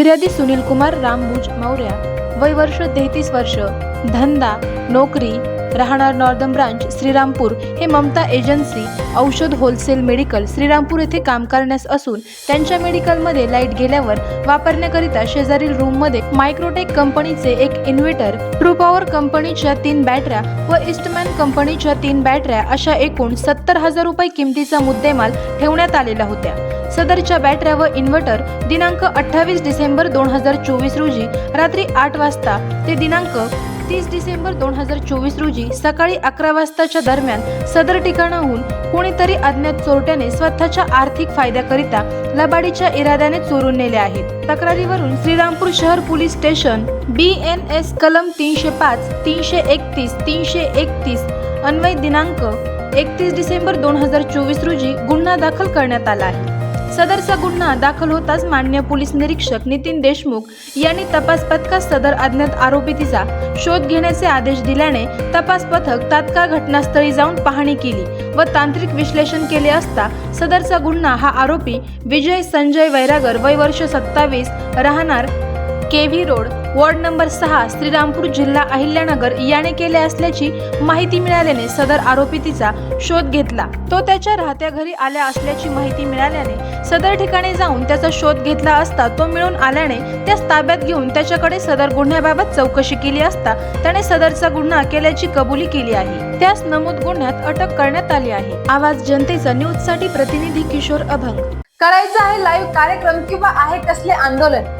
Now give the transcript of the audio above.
फिर्यादी सुनील कुमार रामभुज मौर्या वय वर्ष तेहतीस वर्ष धंदा नोकरी राहणार नॉर्दन ब्रांच श्रीरामपूर. हे ममता एजन्सी औषध होलसेल मेडिकल श्रीरामपूर येथे काम करण्यास असून त्यांच्या मेडिकलमध्ये लाइट गेल्यावर वापरण्याकरिता शेजारील रूममध्ये मायक्रोटेक कंपनीचे एक इन्व्हर्टर ट्रू पॉवर कंपनीच्या तीन बॅटऱ्या व ईस्टमॅन कंपनीच्या तीन बॅटऱ्या अशा एकूण सत्तर हजार रुपये किमतीचा मुद्देमाल ठेवण्यात आलेला होत्या. सदरच्या बॅटऱ्या व इन्व्हर्टर दिनांक अठ्ठावीस डिसेंबर दोन हजार चोवीस रोजी रात्री आठ वाजता ते दिनांक तीस डिसेंबर दोन हजार चोवीस रोजी सकाळी अकरा वाजताच्या दरम्यान सदर ठिकाणाहून कोणीतरी अज्ञात चोरट्याने स्वतःच्या आर्थिक फायद्याकरिता लबाडीच्या इराद्याने चोरून नेले आहेत. तक्रारीवरून श्रीरामपूर शहर police station B N S कलम तीनशे पाच तीनशे एकतीस तीनशे एकतीस अन्वय दिनांक एकतीस डिसेंबर दोन हजार चोवीस रोजी गुन्हा दाखल करण्यात आला आहे. सदरचा गुन्हा दाखल होताच मान्य पोलीस निरीक्षक नितीन देशमुख यांनी तपास पथकास सदर अज्ञात आरोपीचा शोध घेण्याचे आदेश दिल्याने तपास पथक तात्काळ घटनास्थळी जाऊन पाहणी केली व तांत्रिक विश्लेषण केले असता सदरचा गुन्हा हा आरोपी विजय संजय वैरागर वय वर्ष सत्तावीस राहणार केव्ही रोड वॉर्ड नंबर सहा श्रीरामपूर जिल्हा अहिल्यानगर याने केले असल्याची माहिती मिळाल्याने सदर आरोपीचा शोध घेतला. तो त्याच्या राहत्या घरी आल्या असल्याची माहिती मिळाल्याने सदर ठिकाणी जाऊन त्याचा शोध घेतला असता तो मिळून आल्याने त्यास ताब्यात घेऊन त्याच्याकडे सदर गुन्ह्याबाबत चौकशी केली असता त्याने सदरचा गुन्हा केल्याची कबुली केली आहे. त्यास नमूद गुन्ह्यात अटक करण्यात आली आहे. आवाज जनतेचा न्यूजसाठी प्रतिनिधी किशोर अभंग. करायचं आहे लाईव्ह कार्यक्रम किंवा आहे कसले आंदोलन?